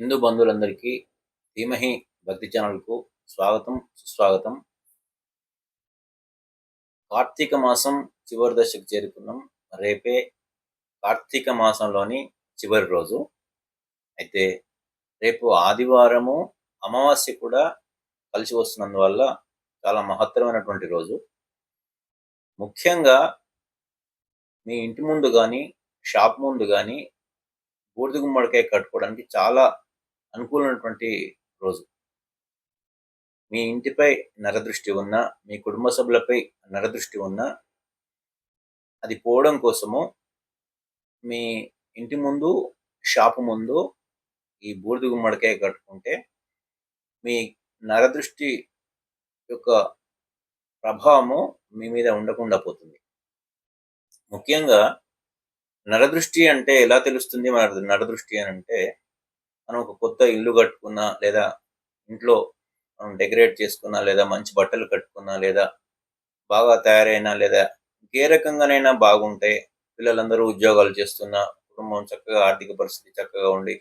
హిందూ బంధువులందరికీ ధీమహి భక్తి ఛానల్కు స్వాగతం సుస్వాగతం. కార్తీక మాసం చివరి దశకు చేరుకున్నాం. రేపే కార్తీక మాసంలోని చివరి రోజు. అయితే రేపు ఆదివారము అమావాస్య కూడా కలిసి వస్తున్నందువల్ల చాలా మహత్తరమైనటువంటి రోజు. ముఖ్యంగా మీ ఇంటి ముందు కానీ షాప్ ముందు కానీ బూడిద గుమ్మడికాయ కట్టుకోవడానికి చాలా అనుకూలమైనటువంటి రోజు. మీ ఇంటిపై నరదృష్టి ఉన్నా మీ కుటుంబ సభ్యులపై నరదృష్టి ఉన్నా అది పోవడం కోసము మీ ఇంటి ముందు షాపు ముందు ఈ బూడిద గుమ్మడికాయ కట్టుకుంటే మీ నరదృష్టి యొక్క ప్రభావము మీ మీద ఉండకుండా పోతుంది. ముఖ్యంగా నరదృష్టి అంటే ఎలా తెలుస్తుంది? మన నరదృష్టి అని అంటే మనం ఒక కొత్త ఇల్లు కట్టుకున్నా లేదా ఇంట్లో మనం డెకరేట్ చేసుకున్నా లేదా మంచి బట్టలు కట్టుకున్నా లేదా బాగా తయారైనా లేదా ఏ రకంగానైనా బాగుంటే పిల్లలందరూ ఉద్యోగాలు చేస్తున్నా కుటుంబం చక్కగా ఆర్థిక పరిస్థితి చక్కగా ఉండి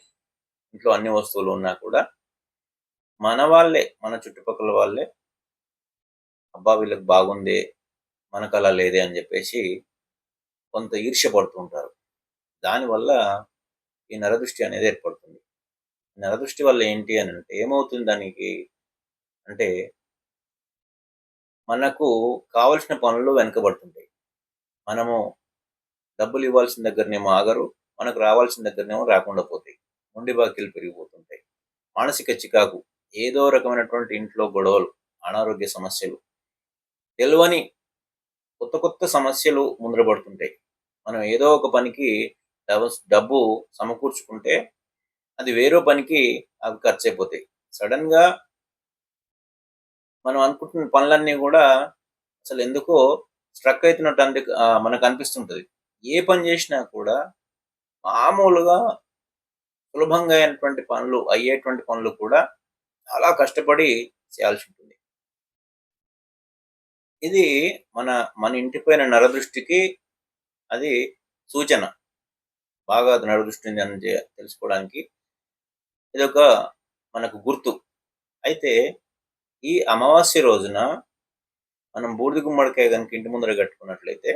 ఇంట్లో అన్ని వస్తువులు ఉన్నా కూడా మన వాళ్ళే మన చుట్టుపక్కల వాళ్ళే అబ్బా వీళ్ళకి బాగుంది మనకు అలా లేదే అని చెప్పేసి కొంత ఈర్ష్య పడుతుంటారు దానివల్ల ఈ నరదృష్టి అనేది ఏర్పడుతుంది. నరదృష్టి వల్ల ఏంటి అని అంటే ఏమవుతుంది దానికి? అంటే మనకు కావలసిన పనులు వెనుకబడుతుంటాయి. మనము డబ్బులు ఇవ్వాల్సిన దగ్గరనేమో ఆగరు మనకు రావాల్సిన దగ్గరనేమో రాకుండా పోతాయి. మొండి బాకీలు పెరిగిపోతుంటాయి. మానసిక చికాకు ఏదో రకమైనటువంటి ఇంట్లో గొడవలు అనారోగ్య సమస్యలు తెలియని కొత్త కొత్త సమస్యలు ముందరబడుతుంటాయి. మనం ఏదో ఒక పనికి డబ్బు సమకూర్చుకుంటే అది వేరే పనికి అవి ఖర్చు అయిపోతాయి సడన్గా మనం అనుకుంటున్న పనులన్నీ కూడా అసలు ఎందుకో స్ట్రక్ అవుతున్నట్టు అంది మనకు అనిపిస్తుంటుంది. ఏ పని చేసినా కూడా మామూలుగా సులభంగా అయినటువంటి పనులు అయ్యేటువంటి పనులు కూడా చాలా కష్టపడి చేయాల్సి ఉంటుంది. ఇది మన మన ఇంటిపైన నరదృష్టికి అది సూచన. బాగా అది నరదృష్టి అని తెలుసుకోవడానికి ఇది ఒక మనకు గుర్తు. అయితే ఈ అమావాస్య రోజున మనం బూడిద గుమ్మడికాయ కనుక ఇంటి ముందర కట్టుకున్నట్లయితే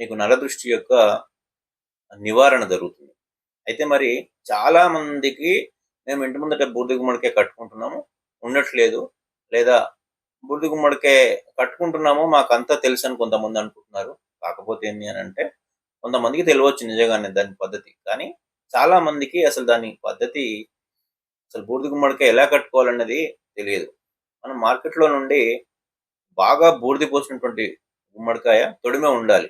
మీకు నరదృష్టి యొక్క నివారణ జరుగుతుంది. అయితే మరి చాలా మందికి మేము ఇంటి ముందట బూడిద గుమ్మడికాయ కట్టుకుంటున్నాము. ఉండట్లేదు. లేదా బూడిద గుమ్మడికాయ కట్టుకుంటున్నాము మాకు అంతా తెలుసు అని కొంతమంది అనుకుంటున్నారు. కాకపోతే ఏంటి అని అంటే కొంతమందికి తెలియవచ్చు నిజంగానే దాని పద్ధతి. కానీ చాలా మందికి అసలు దాని పద్ధతి అసలు బూడిద గుమ్మడికాయ ఎలా కట్టుకోవాలన్నది తెలియదు. మనం మార్కెట్లో నుండి బాగా బూడిద పోసినటువంటి గుమ్మడికాయ తొడిమే ఉండాలి.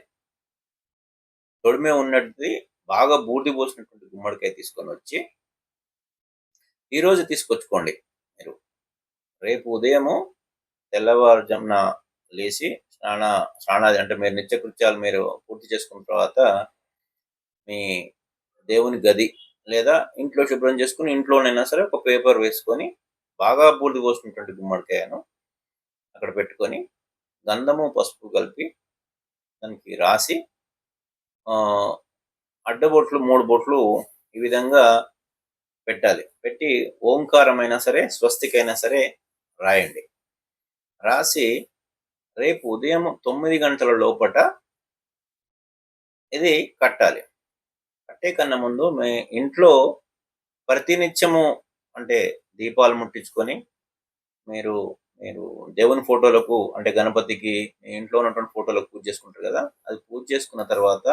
తొడిమే ఉన్నది బాగా బూడిద పోసినటువంటి గుమ్మడికాయ తీసుకొని వచ్చి ఈరోజు తీసుకొచ్చుకోండి మీరు. రేపు ఉదయము తెల్లవారుజామున లేచి స్నాన స్నానాది అంటే మీరు నిత్యకృత్యాలు మీరు పూర్తి చేసుకున్న తర్వాత మీ దేవుని గది లేదా ఇంట్లో శుభ్రం చేసుకుని ఇంట్లోనైనా సరే ఒక పేపర్ వేసుకొని బాగా బూడిది పోసినటువంటి గుమ్మడికాయను అక్కడ పెట్టుకొని గంధము పసుపు కలిపి దానికి రాసి అడ్డబొట్లు మూడు బొట్లు ఈ విధంగా పెట్టాలి. పెట్టి ఓంకారమైనా సరే స్వస్తికైనా సరే రాయండి. రాసి రేపు ఉదయం తొమ్మిది గంటల లోపట ఇది కట్టాలి. కట్టే కన్నా ముందు మీ ఇంట్లో ప్రతినిత్యము అంటే దీపాలు ముట్టించుకొని మీరు మీరు దేవుని ఫోటోలకు అంటే గణపతికి మీ ఇంట్లో ఉన్నటువంటి ఫోటోలకు పూజ చేసుకుంటారు కదా? అది పూజ చేసుకున్న తర్వాత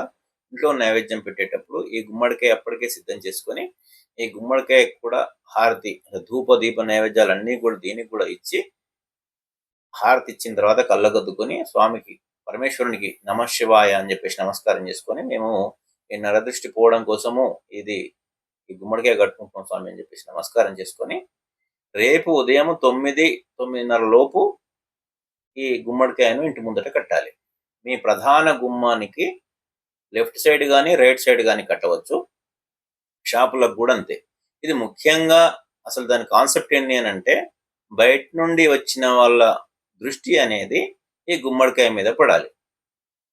ఇంట్లో నైవేద్యం పెట్టేటప్పుడు ఈ గుమ్మడికాయ అప్పటికే సిద్ధం చేసుకొని ఈ గుమ్మడికాయ కూడా హారతి ధూప దీప నైవేద్యాలు అన్నీ కూడా దీనికి కూడా ఇచ్చి హారతి ఇచ్చిన తర్వాత కళ్ళగద్దుకొని స్వామికి పరమేశ్వరునికి నమశివాయ అని చెప్పేసి నమస్కారం చేసుకొని మేము ఈ నరదృష్టి పోవడం కోసము ఇది ఈ గుమ్మడికాయ కట్టుకుంటున్నాం స్వామి అని చెప్పేసి నమస్కారం చేసుకొని రేపు ఉదయం తొమ్మిది తొమ్మిదిన్నర లోపు ఈ గుమ్మడికాయను ఇంటి ముందట కట్టాలి. మీ ప్రధాన గుమ్మానికి లెఫ్ట్ సైడ్ కానీ రైట్ సైడ్ కానీ కట్టవచ్చు. షాపులకు కూడా అంతే. ఇది ముఖ్యంగా అసలు దాని కాన్సెప్ట్ ఏంటి అని అంటే బయట నుండి వచ్చిన వాళ్ళ దృష్టి అనేది ఈ గుమ్మడికాయ మీద పడాలి.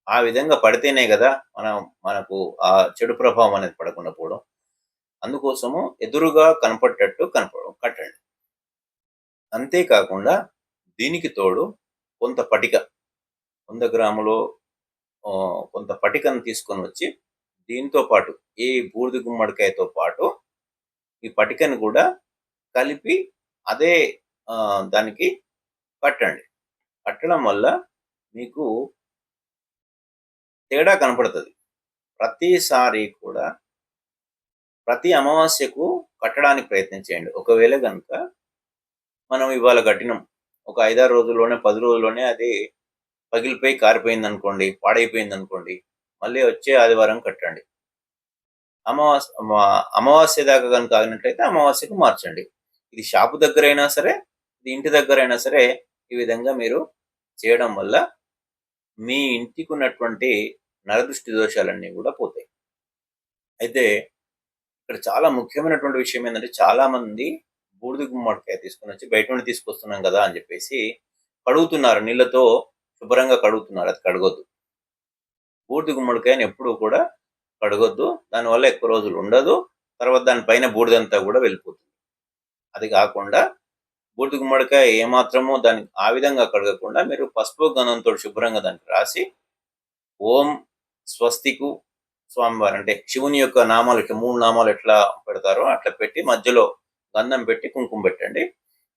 ఆ విధంగా పడితేనే కదా మనం మనకు ఆ చెడు ప్రభావం అనేది పడకుండా పోవడం. అందుకోసము ఎదురుగా కనపడేటట్టు కనపడ కట్టండి. అంతేకాకుండా దీనికి తోడు కొంత పటిక. వంద గ్రాములు కొంత పటికను తీసుకొని వచ్చి దీంతో పాటు ఈ బూర్ది గుమ్మడికాయతో పాటు ఈ పటికను కూడా కలిపి అదే దానికి కట్టండి. కట్టడం వల్ల మీకు తేడా కనపడుతుంది. ప్రతిసారి కూడా ప్రతి అమావాస్యకు కట్టడానికి ప్రయత్నం చేయండి. ఒకవేళ కనుక మనం ఇవాళ కట్టినాం. ఒక ఐదారు రోజుల్లోనే పది రోజుల్లోనే అది పగిలిపోయి కారిపోయింది అనుకోండి పాడైపోయింది అనుకోండి మళ్ళీ వచ్చే ఆదివారం కట్టండి. అమావాస్య అమావాస్య దాకా కనుక ఆగినట్లయితే అమావాస్యకు మార్చండి. ఇది షాపు దగ్గర అయినా సరే ఇది ఇంటి దగ్గర అయినా సరే ఈ విధంగా మీరు చేయడం వల్ల మీ ఇంటికి ఉన్నటువంటి నరదృష్టి దోషాలన్నీ కూడా పోతాయి. అయితే ఇక్కడ చాలా ముఖ్యమైనటువంటి విషయం ఏంటంటే చాలామంది బూడిద గుమ్మడికాయ తీసుకుని వచ్చి బయట నుండి తీసుకొస్తున్నాం కదా అని చెప్పేసి కడుగుతున్నారు. నీళ్ళతో శుభ్రంగా కడుగుతున్నారు. అది కడగొద్దు. బూడిద గుమ్మడికాయని ఎప్పుడూ కూడా కడగొద్దు. దానివల్ల ఎక్కువ రోజులు ఉండదు. తర్వాత దానిపైన బూడిదంతా కూడా వెళ్ళిపోతుంది. అది కాకుండా బూడిద గుమ్మడికాయ ఏమాత్రమో దానికి ఆ విధంగా కడగకుండా మీరు పసుపు గంధంతో శుభ్రంగా దానికి రాసి ఓం స్వస్తికు స్వామివారు. అంటే శివుని యొక్క నామాలు ఇట్లా మూడు నామాలు ఎట్లా పెడతారో అట్లా పెట్టి మధ్యలో గంధం పెట్టి కుంకుమ పెట్టండి.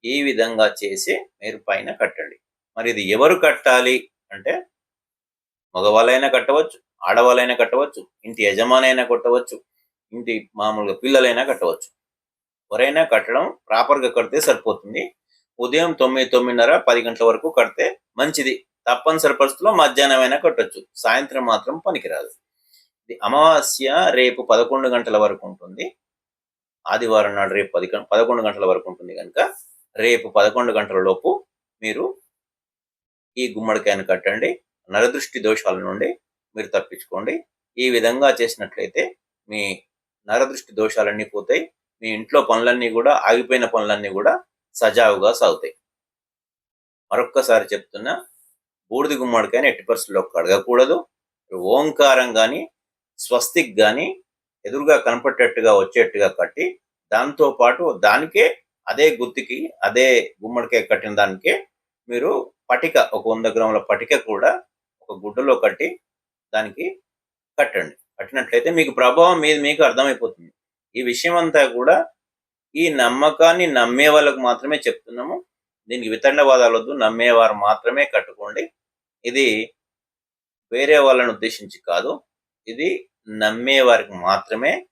ఈ విధంగా చేసి మీరు పైన కట్టండి. మరి ఇది ఎవరు కట్టాలి అంటే మగవాళ్ళైనా కట్టవచ్చు ఆడవాళ్ళైనా కట్టవచ్చు ఇంటి యజమానైనా కట్టవచ్చు ఇంటి మామూలుగా పిల్లలైనా కట్టవచ్చు. ఎవరైనా కట్టడం ప్రాపర్గా కడితే సరిపోతుంది. ఉదయం తొమ్మిది తొమ్మిదిన్నర పది గంటల వరకు కడితే మంచిది. తప్పనిసరి పరిస్థితుల్లో మధ్యాహ్నం అయినా కట్టొచ్చు. సాయంత్రం మాత్రం పనికిరాదు. ఇది అమావాస్య రేపు పదకొండు గంటల వరకు ఉంటుంది. ఆదివారం నాడు రేపు పది పదకొండు గంటల వరకు ఉంటుంది కనుక రేపు పదకొండు గంటల లోపు మీరు ఈ గుమ్మడికాయను కట్టండి. నరదృష్టి దోషాల నుండి మీరు తప్పించుకోండి. ఈ విధంగా చేసినట్లయితే మీ నరదృష్టి దోషాలన్నీ పోతాయి. మీ ఇంట్లో పనులన్నీ కూడా ఆగిపోయిన పనులన్నీ కూడా సజావుగా సాగుతాయి. మరొక్కసారి చెప్తున్నా బూడిది గుమ్మడికాయని ఎట్టి పరిస్థితుల్లో కడగకూడదు ఓంకారం కానీ స్వస్తిక్ కానీ ఎదురుగా కనపడేట్టుగా వచ్చేట్టుగా కట్టి దాంతో పాటు దానికే అదే గుత్తికి అదే గుమ్మడికాయ కట్టిన దానికే మీరు పటిక ఒక వంద గ్రాముల పటిక కూడా ఒక గుడ్డలో కట్టి దానికి కట్టండి. కట్టినట్లయితే మీకు ప్రభావం మీద మీకు అర్థమైపోతుంది. ఈ విషయం అంతా కూడా ఈ నమ్మకాన్ని నమ్మే వాళ్ళకు మాత్రమే చెప్తున్నాము. దీనికి వితండవాదాలు వద్దు నమ్మేవారు మాత్రమే కట్టుకోండి. ఇది వేరే వాళ్ళని ఉద్దేశించి కాదు. ఇది నమ్మేవారికి మాత్రమే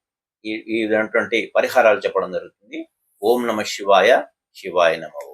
ఈ ఈ విధమైనటువంటి పరిహారాలు చెప్పడం జరుగుతుంది. ఓం నమ శివాయ శివాయ నమ.